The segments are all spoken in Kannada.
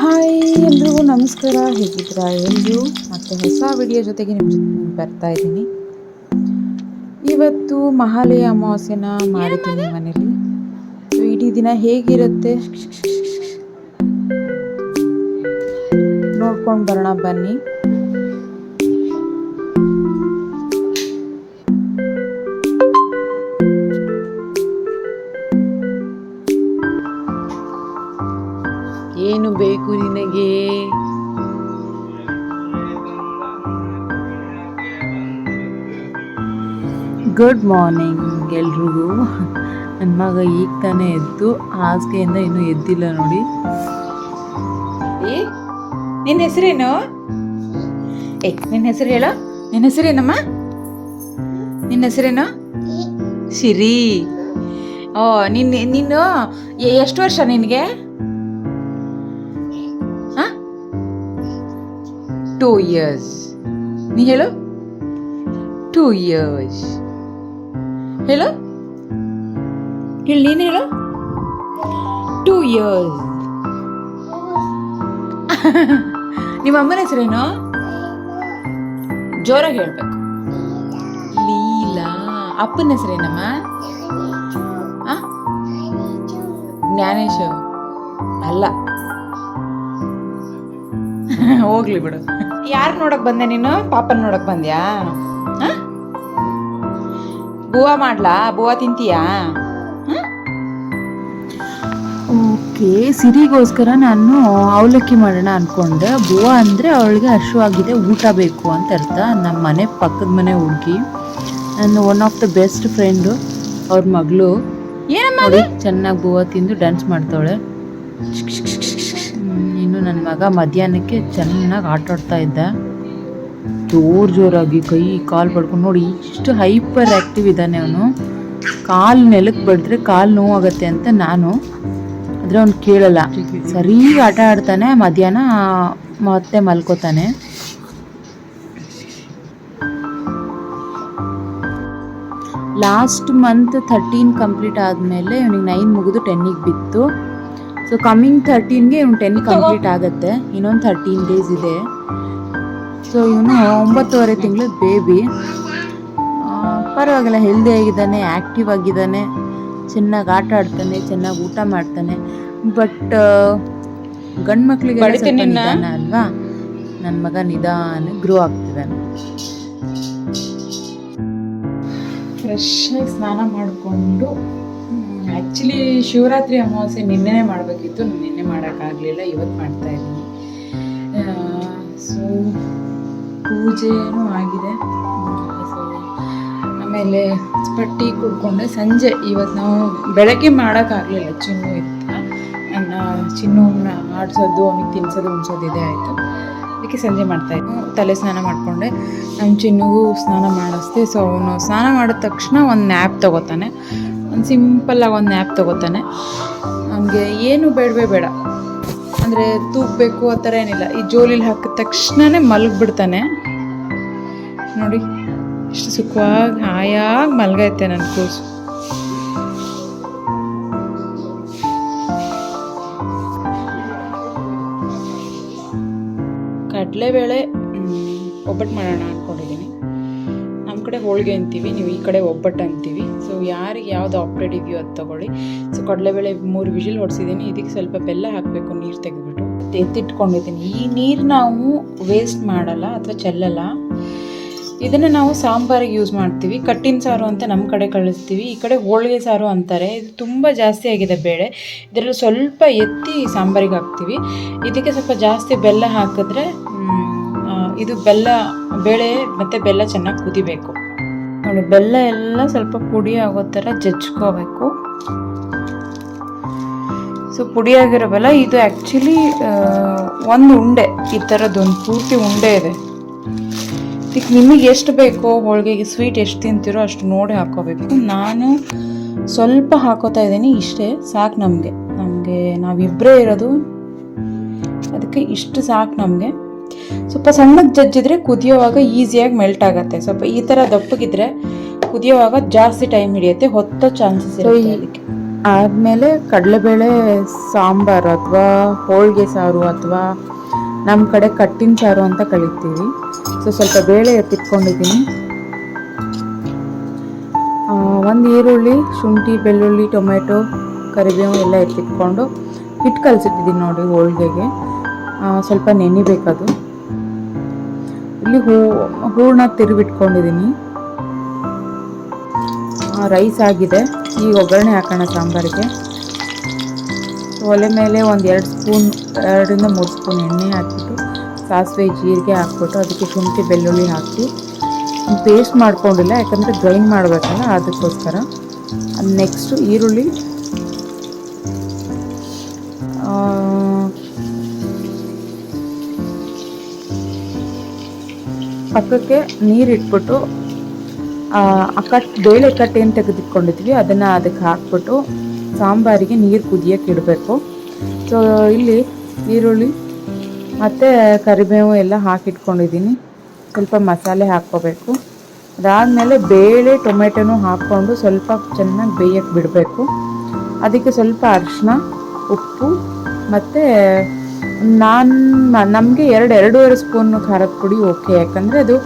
ಹಾಯ್ ಎಲ್ರಿಗೂ ನಮಸ್ಕಾರ. ಹೇಗಿದ್ದೀರಾ? ಎಲ್ಲರೂ ಮತ್ತು ಹೊಸ ವಿಡಿಯೋ ಜೊತೆಗೆ ನಿಮ್ಮ ಜೊತೆ ಬರ್ತಾ ಇದ್ದೀನಿ. ಇವತ್ತು ಮಹಾಲಯ ಅಮಾವಾಸ್ಯನ ಮಾಡಿದ್ದೀನಿ ಮನೇಲಿ. ಇಡೀ ದಿನ ಹೇಗಿರುತ್ತೆ? ನೋಡ್ಕೊಂಡು ಬರೋಣ ಬನ್ನಿ. ಬೇಕು ನಿನಗೆ. ಗುಡ್ ಮಾರ್ನಿಂಗ್ ಎಲ್ರಿಗೂ. ನನ್ನ ಮಗ ಈಗ ತಾನೇ ಎದ್ದು ಹಾಸಿಗೆಯಿಂದ ಇನ್ನೂ ಎದ್ದಿಲ್ಲ ನೋಡಿ. ನಿನ್ನ ಹೆಸರೇನು? ಏ ನಿನ್ನ ಹೆಸರು ಹೇಳು. ನಿನ್ನ ಹೆಸರೇನಮ್ಮ? ನಿನ್ನ ಹೆಸರೇನು? ಸಿರಿ ಓ ನಿನ್ನ ನೀನು ಎಷ್ಟು ವರ್ಷ ನಿನಗೆ? ಇಯರ್ಸ್ ನೀ ಹೇಳು ಟೂ ಇಯರ್ಸ್ ಹೇಳು ಹೇಳು ನೀನು ಹೇಳು ಟೂ ಇಯರ್ಸ್ ನಿಮ್ಮ ಅಮ್ಮನ ಹೆಸರೇನು ಜೋರಾಗಿ ಹೇಳ್ಬೇಕು. ಲೀಲಾ. ಅಪ್ಪನ ಹೆಸರೇನಮ್ಮ? ಜ್ಞಾನೇಶ್. ಅಲ್ಲ. ಹೋಗ್ಲಿ ಬಿಡು. ಯಾರು ನೋಡಕ್ ಬಂದೆ ನೀನು? ಪಾಪನ್ ನೋಡಕ್ ಬಂದ್ಯಾ? ಬೂವಾ ಮಾಡ್ಲಾ? ಬೂವಾ ತಿಂತೀಯಾ? ಓಕೆ ಸಿರಿಗೋಸ್ಕರ ನಾನು ಅವಲಕ್ಕಿ ಮಾಡೋಣ ಅನ್ಕೊಂಡೆ. ಬೂವಾ ಅಂದರೆ ಅವಳಿಗೆ ಹಶುವಾಗಿದೆ ಊಟ ಬೇಕು ಅಂತ ಅರ್ಥ. ನಮ್ಮ ಮನೆ ಪಕ್ಕದ ಮನೆ ಹುಡುಗಿ. ನನ್ನ one of the best friend ಅವ್ರ ಮಗಳು. ನೋಡಿ ಚೆನ್ನಾಗಿ ಬೂವಾ ತಿಂದು ಡ್ಯಾನ್ಸ್ ಮಾಡ್ತಾವಳೆ. ಇನ್ನು ನನ್ನ ಮಗ ಮಧ್ಯಾಹ್ನಕ್ಕೆ ಚೆನ್ನಾಗಿ ಆಟ ಆಡ್ತಾ ಇದ್ದ. ಜೋರು ಜೋರಾಗಿ ಕೈ, ಕಾಲು ಬಡ್ಕೊಂಡು ನೋಡಿ, ಇಷ್ಟು ಹೈಪರ್ ಆ್ಯಕ್ಟಿವ್ ಇದ್ದಾನೆ ಅವನು. ಕಾಲು ನೆಲಕ್ಕೆ ಬಡಿದ್ರೆ ಕಾಲು ನೋವಾಗತ್ತೆ ಅಂತ ನಾನು. ಆದರೆ ಅವ್ನು ಕೇಳಲ್ಲ. ಸರಿ ಆಟ ಆಡ್ತಾನೆ, ಮಧ್ಯಾಹ್ನ ಮತ್ತೆ ಮಲ್ಕೋತಾನೆ. ಲಾಸ್ಟ್ ಮಂತ್ ಥರ್ಟೀನ್ ಕಂಪ್ಲೀಟ್ ಆದಮೇಲೆ ಇವನಿಗೆ ನೈನ್ ಮುಗಿದು ಟೆನ್ನಿಗೆ ಬಿತ್ತು. ಸೊ ಕಮ್ಮಿಂಗ್ ಥರ್ಟೀನ್ಗೆ ಇವ್ನು ಟೆನ್ ಕಂಪ್ಲೀಟ್ ಆಗುತ್ತೆ. ಇನ್ನೊಂದು ಥರ್ಟೀನ್ ಡೇಸ್ ಇದೆ. ಸೊ ಇವನು ಒಂಬತ್ತುವರೆ ತಿಂಗಳ ಬೇಬಿ ಪರವಾಗಿಲ್ಲ ಹೆಲ್ದಿ ಆಗಿದ್ದಾನೆ ಆ್ಯಕ್ಟಿವ್ ಆಗಿದ್ದಾನೆ. ಚೆನ್ನಾಗಿ ಆಟ ಆಡ್ತಾನೆ ಚೆನ್ನಾಗಿ ಊಟ ಮಾಡ್ತಾನೆ. ಬಟ್ ಗಂಡು ಮಕ್ಕಳಿಗೆ ನಿಧಾನ ಅಲ್ವಾ? ನನ್ನ ಮಗ ನಿಧಾನ ಗ್ರೋ ಆಗ್ತಿದ್ದಾನೆ. ಫ್ರೆಶ್ ಆಗಿ ಸ್ನಾನ ಮಾಡಿಕೊಂಡು ಆ್ಯಕ್ಚುಲಿ ಶಿವರಾತ್ರಿ ಅಮಾವಾಸ್ಯೆ ನಿನ್ನೆ ಮಾಡಬೇಕಿತ್ತು. ನಾನು ನಿನ್ನೆ ಮಾಡೋಕ್ಕಾಗಲಿಲ್ಲ, ಇವತ್ತು ಮಾಡ್ತಾ ಇದ್ದೀನಿ. ಸೊ ಪೂಜೆನೂ ಆಗಿದೆ. ಸೊ ಆಮೇಲೆ ಪಟ್ಟಿ ಕುಡ್ಕೊಂಡೆ. ಸಂಜೆ ಇವತ್ತು ನಾವು ಬೆಳಗ್ಗೆ ಮಾಡೋಕ್ಕಾಗಲಿಲ್ಲ, ಚಿನ್ನು ಇತ್ತು. ನನ್ನ ಚಿನ್ನೂನ ಆಡಿಸೋದು, ಅವನಿಗೆ ತಿನ್ಸೋದು, ಉಣ್ಸೋದು ಇದೇ ಆಯಿತು. ಅದಕ್ಕೆ ಸಂಜೆ ಮಾಡ್ತಾಯಿದ್ದೆ ತಲೆ ಸ್ನಾನ ಮಾಡಿಕೊಂಡೆ. ನಮ್ಮ ಚಿನ್ನುಗೂ ಸ್ನಾನ ಮಾಡಿಸ್ದೆ. ಸೊ ಅವನು ಸ್ನಾನ ಮಾಡಿದ ತಕ್ಷಣ ಒಂದು ನ್ಯಾಪ್ ತೊಗೋತಾನೆ. ಸಿಂಪಲ್ಲಾಗಿ ಒಂದು ನ್ಯಾಪ್ ತೊಗೋತಾನೆ. ನಮಗೆ ಏನು ಬೇಡವೇ ಬೇಡ. ಅಂದರೆ ತೂಗಬೇಕು ಆ ಥರ ಏನಿಲ್ಲ. ಈ ಜೋಲಿಲಿ ಹಾಕಿದ ತಕ್ಷಣನೇ ಮಲಗಿಬಿಡ್ತಾನೆ. ನೋಡಿ ಇಷ್ಟು ಸುಖವಾಗಿ, ಹಾಯಾಗಿ ಮಲಗೈತೆ ನನ್ನ ಕೂಸು. ಕಡಲೆಬೇಳೆ ಒಬ್ಬಟ್ಟು ಮಾಡೋಣ ಅಂದ್ಕೊಂಡಿದ್ದೀನಿ ನಮ್ಮ ಕಡೆ ಹೋಳಿಗೆ ಅಂತೀವಿ, ನೀವು ಈ ಕಡೆ ಒಬ್ಬಟ್ಟು ಅಂತೀವಿ. ಸೊ ಯಾರಿಗೆ ಯಾವ್ದು ಆಪ್ರೇಟ್ ಇದೆಯೋ ಅದು ತಗೊಳ್ಳಿ. ಸೊ ಕಡಲೆಬೇಳೆ ಮೂರು ವಿಜಿಲ್ ಹೊಡ್ಸಿದ್ದೀನಿ ಇದಕ್ಕೆ ಸ್ವಲ್ಪ ಬೆಲ್ಲ ಹಾಕಬೇಕು, ನೀರು ತೆಗೆದ್ಬಿಟ್ಟು. ಎತ್ತಿಟ್ಕೊಂಡಿದ್ದೀನಿ ಈ ನೀರು ನಾವು ವೇಸ್ಟ್ ಮಾಡಲ್ಲ ಅಥವಾ ಚೆಲ್ಲಲ್ಲ. ಇದನ್ನು ನಾವು ಸಾಂಬಾರಿಗೆ ಯೂಸ್ ಮಾಡ್ತೀವಿ. ಕಟ್ಟಿನ ಸಾರು ಅಂತ ನಮ್ಮ ಕಡೆ ಕಳಿಸ್ತೀವಿ. ಈ ಕಡೆ ಹೋಳಿಗೆ ಸಾರು ಅಂತಾರೆ. ಇದು ತುಂಬ ಜಾಸ್ತಿ ಆಗಿದೆ ಬೇಳೆ. ಇದರಲ್ಲಿ ಸ್ವಲ್ಪ ಎತ್ತಿ ಸಾಂಬಾರಿಗೆ ಹಾಕ್ತೀವಿ. ಇದಕ್ಕೆ ಸ್ವಲ್ಪ ಜಾಸ್ತಿ ಬೆಲ್ಲ ಹಾಕಿದ್ರೆ ಇದು ಬೆಲ್ಲ, ಬೇಳೆ ಮತ್ತು ಬೆಲ್ಲ ಚೆನ್ನಾಗಿ ಕುದಿಬೇಕು. ನೋಡಿ, ಬೆಲ್ಲ ಎಲ್ಲ ಸ್ವಲ್ಪ ಪುಡಿ ಆಗೋ ಥರ ಜಜ್ಕೋಬೇಕು. ಸೊ ಪುಡಿಯಾಗಿರೋ ಬೆಲ್ಲ ಇದು ಆ್ಯಕ್ಚುಲಿ ಒಂದು ಉಂಡೆ, ಈ ಥರದ್ದೊಂದು ಪೂರ್ತಿ ಉಂಡೆ ಇದೆ. ಇದಕ್ಕೆ ನಿಮಗೆ ಎಷ್ಟು ಬೇಕೋ, ಹೋಳಿಗೆಗೆ ಸ್ವೀಟ್ ಎಷ್ಟು ತಿಂತೀರೋ ಅಷ್ಟು ನೋಡಿ ಹಾಕೋಬೇಕು. ನಾನು ಸ್ವಲ್ಪ ಹಾಕೋತಾ ಇದ್ದೀನಿ ಇಷ್ಟೇ, ಸಾಕು ನಮಗೆ. ನಮಗೆ ನಾವಿಬ್ಬರೇ ಇರೋದು, ಅದಕ್ಕೆ ಇಷ್ಟು ಸಾಕು ನಮಗೆ. ಸ್ವಲ್ಪ ಸಣ್ಣಗೆ ಜಜ್ಜಿದ್ರೆ ಕುದಿಯೋವಾಗ ಈಸಿಯಾಗಿ ಮೆಲ್ಟ್ ಆಗುತ್ತೆ. ಸ್ವಲ್ಪ ಈ ಥರ ದಪ್ಪಗಿದ್ರೆ ಕುದಿಯೋವಾಗ ಜಾಸ್ತಿ ಟೈಮ್ ಹಿಡಿಯುತ್ತೆ ಹೊತ್ತ ಚಾನ್ಸಸ್ ಇರುತ್ತೆ ಆದಮೇಲೆ ಕಡಲೆಬೇಳೆ ಸಾಂಬಾರು ಅಥವಾ ಹೋಳಿಗೆ ಸಾರು ಅಥವಾ ನಮ್ಮ ಕಡೆ ಕಟ್ಟಿನ ಸಾರು ಅಂತ ಕಳಿತೀವಿ ಸೊ ಸ್ವಲ್ಪ ಬೇಳೆ ಎತ್ತಿಟ್ಕೊಂಡಿದ್ದೀನಿ. ಒಂದು ಈರುಳ್ಳಿ ಶುಂಠಿ ಬೆಳ್ಳುಳ್ಳಿ ಟೊಮೆಟೊ ಕರಿಬೇವು ಎಲ್ಲ ಎತ್ತಿಟ್ಕೊಂಡು ಹಿಟ್ಟು ಕಲಸಿಟ್ಟಿದ್ದೀನಿ ನೋಡಿ ಹೋಳಿಗೆಗೆ. ಸ್ವಲ್ಪ ನೆನಿಬೇಕದು. ಇಲ್ಲಿ ಹೂ, ಹೂರ್ಣ ತಿರುವಿಟ್ಕೊಂಡಿದ್ದೀನಿ ರೈಸ್ ಆಗಿದೆ. ಈ ಒಗ್ಗರಣೆ ಹಾಕೋಣ ಸಾಂಬಾರಿಗೆ. ಒಲೆ ಮೇಲೆ ಒಂದು ಎರಡು ಸ್ಪೂನ್, ಎರಡರಿಂದ ಮೂರು ಸ್ಪೂನ್ ಎಣ್ಣೆ ಹಾಕಿಬಿಟ್ಟು, ಸಾಸಿವೆ, ಜೀರಿಗೆ ಹಾಕ್ಬಿಟ್ಟು ಅದಕ್ಕೆ ಶುಂಠಿ, ಬೆಳ್ಳುಳ್ಳಿ ಹಾಕಿ. ಪೇಸ್ಟ್ ಮಾಡ್ಕೊಂಡಿಲ್ಲ, ಯಾಕಂದರೆ ಗ್ರೈಂಡ್ ಮಾಡಬೇಕಲ್ಲ, ಅದಕ್ಕೋಸ್ಕರ. ನೆಕ್ಸ್ಟು ಈರುಳ್ಳಿ. ಪಕ್ಕಕ್ಕೆ ನೀರು ಇಟ್ಬಿಟ್ಟು, ಆ ಕಟ್, ಬೇಳೆ ಏನು ತೆಗೆದಿಟ್ಕೊಂಡಿದ್ವಿ, ಅದನ್ನು ಅದಕ್ಕೆ ಹಾಕ್ಬಿಟ್ಟು ಸಾಂಬಾರಿಗೆ ನೀರು ಕುದಿಯೋಕೆ ಇಡಬೇಕು. ಸೊ ಇಲ್ಲಿ ಈರುಳ್ಳಿ ಮತ್ತು ಕರಿಬೇವು ಎಲ್ಲ ಹಾಕಿಟ್ಕೊಂಡಿದ್ದೀನಿ. ಸ್ವಲ್ಪ ಮಸಾಲೆ ಹಾಕ್ಕೋಬೇಕು. ಅದಾದಮೇಲೆ ಬೇಳೆ, ಟೊಮೆಟೊನೂ ಹಾಕ್ಕೊಂಡು ಸ್ವಲ್ಪ ಚೆನ್ನಾಗಿ ಬೇಯಕ್ಕೆ ಬಿಡಬೇಕು. ಅದಕ್ಕೆ ಸ್ವಲ್ಪ ಅರಿಶಿನ ಉಪ್ಪು ಮತ್ತು ನಾನು ನಮಗೆ ಎರಡು, ಎರಡೂವರೆ ಸ್ಪೂನು ಖಾರದ ಪುಡಿ ಓಕೆ ಯಾಕಂದರೆ ಅದು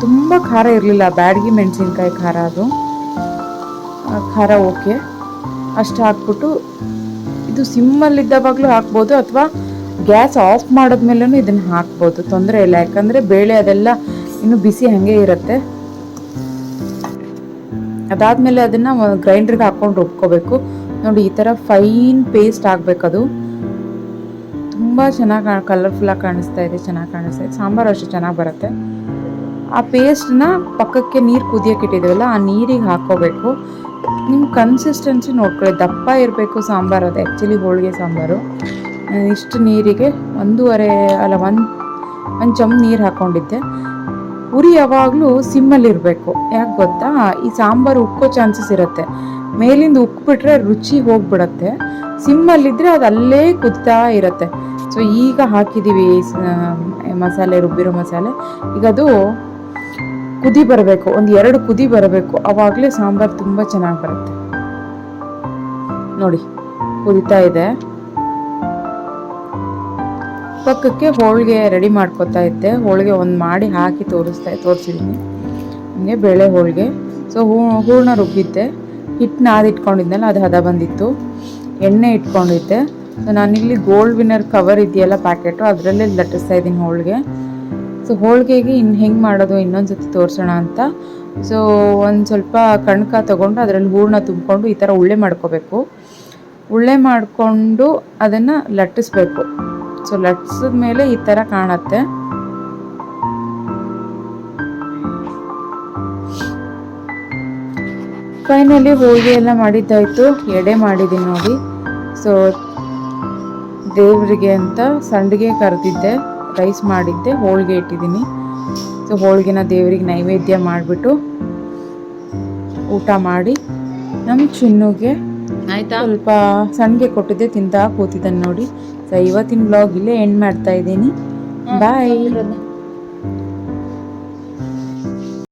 ತುಂಬ ಖಾರ ಇರಲಿಲ್ಲ, ಬ್ಯಾಡಗಿ ಮೆಣಸಿನ್ಕಾಯಿ ಖಾರ ಅದು. ಖಾರ ಓಕೆ ಅಷ್ಟು ಹಾಕ್ಬಿಟ್ಟು ಇದು ಸಿಮ್ಮಲ್ಲಿದ್ದಾವಾಗಲೂ ಹಾಕ್ಬೋದು, ಅಥವಾ ಗ್ಯಾಸ್ ಆಫ್ ಮಾಡಿದ್ಮೇಲೂ ಇದನ್ನು ಹಾಕ್ಬೋದು, ತೊಂದರೆ ಇಲ್ಲ. ಯಾಕಂದರೆ ಬೇಳೆ ಅದೆಲ್ಲ ಇನ್ನು ಬಿಸಿ ಹಾಗೆ ಇರುತ್ತೆ. ಅದಾದಮೇಲೆ ಅದನ್ನು ಗ್ರೈಂಡ್ರಿಗೆ ಹಾಕ್ಕೊಂಡು ರುಬ್ಕೋಬೇಕು. ನೋಡಿ, ಈ ಥರ ಫೈನ್ ಪೇಸ್ಟ್ ಆಗಬೇಕದು. ತುಂಬ ಚೆನ್ನಾಗಿ ಕಲರ್ಫುಲ್ಲಾಗಿ ಕಾಣಿಸ್ತಾ ಇದೆ, ಚೆನ್ನಾಗಿ ಕಾಣಿಸ್ತಾ ಇದೆ. ಸಾಂಬಾರು ಅಷ್ಟು ಚೆನ್ನಾಗಿ ಬರುತ್ತೆ. ಆ ಪೇಸ್ಟ್ನ ಪಕ್ಕಕ್ಕೆ ನೀರು ಕುದಿಯೋಕೆ ಇಟ್ಟಿದ್ದೀವಲ್ಲ, ಆ ನೀರಿಗೆ ಹಾಕೋಬೇಕು. ನಿಮ್ಮ ಕನ್ಸಿಸ್ಟೆನ್ಸಿ ನೋಡ್ಕೊಳ್ಳಿ. ದಪ್ಪ ಇರಬೇಕು ಸಾಂಬಾರು ಅದು ಆ್ಯಕ್ಚುಲಿ ಹೋಳಿಗೆ ಸಾಂಬಾರು. ಇಷ್ಟು ನೀರಿಗೆ ಒಂದೂವರೆ, ಅಲ್ಲ ಒಂದು ಒಂದು ಚಮ್ ನೀರು ಹಾಕ್ಕೊಂಡಿದ್ದೆ ಉರಿ ಯಾವಾಗಲೂ ಸಿಮ್ಮಲ್ಲಿರಬೇಕು ಯಾಕೆ ಗೊತ್ತಾ? ಈ ಸಾಂಬಾರು ಉಕ್ಕೋ ಚಾನ್ಸಸ್ ಇರುತ್ತೆ. ಮೇಲಿಂದ ಉಕ್ಕಿಬಿಟ್ರೆ ರುಚಿ ಹೋಗ್ಬಿಡತ್ತೆ. ಸಿಮ್ಮಲ್ಲಿದ್ದರೆ ಅದು ಅಲ್ಲೇ ಕುದ್ತಾ ಇರುತ್ತೆ. ಸೊ ಈಗ ಹಾಕಿದ್ದೀವಿ ಮಸಾಲೆ, ರುಬ್ಬಿರೋ ಮಸಾಲೆ. ಈಗ ಅದು ಕುದಿ ಬರಬೇಕು. ಒಂದು ಎರಡು ಕುದಿ ಬರಬೇಕು. ಆವಾಗಲೇ ಸಾಂಬಾರು ತುಂಬ ಚೆನ್ನಾಗಿ ಬರುತ್ತೆ. ನೋಡಿ, ಕುದಿತಾ ಇದೆ. ಪಕ್ಕಕ್ಕೆ ಹೋಳಿಗೆ ರೆಡಿ ಮಾಡ್ಕೋತಾ ಇದ್ದೆ. ಹೋಳಿಗೆ ಒಂದು ಮಾಡಿ ಹಾಕಿ ತೋರಿಸ್ತಾ ತೋರಿಸಿದ್ದೀನಿ ಹಂಗೆ ಬೇಳೆ ಹೋಳಿಗೆ. ಸೊ ಹೂ, ಹೂರ್ಣ ರುಬ್ಬಿದ್ದೆ. ಹಿಟ್ಟು ನಾದಿಟ್ಕೊಂಡಿದ್ನಲ್ಲ ಅದು ಹದ ಬಂದಿತ್ತು. ಎಣ್ಣೆ ಇಟ್ಕೊಂಡಿದ್ದೆ. ಸೊ ನಾನಿಲ್ಲಿ ಗೋಲ್ಡ್ ವಿನ್ನರ್ ಕವರ್ ಇದೆಯಲ್ಲ ಪ್ಯಾಕೆಟು ಅದರಲ್ಲೇ ಲಟ್ಟಿಸ್ತಾ ಇದ್ದೀನಿ ಹೋಳಿಗೆ. ಸೊ ಹೋಳಿಗೆಗೆ ಇನ್ನು ಹೆಂಗೆ ಮಾಡೋದು ಇನ್ನೊಂದು ಸತಿ ತೋರಿಸೋಣ ಅಂತ. ಸೊ ಒಂದು ಸ್ವಲ್ಪ ಕಣ್ಕ ತೊಗೊಂಡು ಅದರಲ್ಲಿ ಹೂರ್ಣ ತುಂಬಿಕೊಂಡು ಈ ಥರ ಉಳ್ಳೆ ಮಾಡ್ಕೋಬೇಕು. ಉಳ್ಳೆ ಮಾಡಿಕೊಂಡು ಅದನ್ನು ಲಟ್ಟಿಸ್ಬೇಕು. ಸೊ ಲಟ್ಟಿಸಿದ ಮೇಲೆ ಈ ಥರ ಕಾಣತ್ತೆ. ಫೈನಲಿ ಹೋಳಿಗೆ ಎಲ್ಲ ಮಾಡಿದ್ದಾಯ್ತು. ಎಡೆ ಮಾಡಿದ್ದೀನಿ ನೋಡಿ. ಸೊ ದೇವರಿಗೆ ಅಂತ ಸಂಡಿಗೆ ಕರೆದಿದ್ದೆ ರೈಸ್ ಮಾಡಿದ್ದೆ ಹೋಳಿಗೆ ಇಟ್ಟಿದ್ದೀನಿ. ಸೊ ಹೋಳಿಗೆನ ದೇವರಿಗೆ ನೈವೇದ್ಯ ಮಾಡಿಬಿಟ್ಟು ಊಟ ಮಾಡಿ ನಮ್ಮ ಚಿನ್ನುಗೆ ಆಯ್ತಾ? ಸ್ವಲ್ಪ ಸಂಡಿಗೆ ಕೊಟ್ಟಿದ್ದೆ ತಿಂತಾ ಕೂತಿದ್ದಾನೆ ನೋಡಿ. ಸೊ ಇವತ್ತಿನ ಬ್ಲಾಗ್ ಇಲ್ಲೇ ಎಂಡ್ ಮಾಡ್ತಾ ಇದ್ದೀನಿ. ಬಾಯ್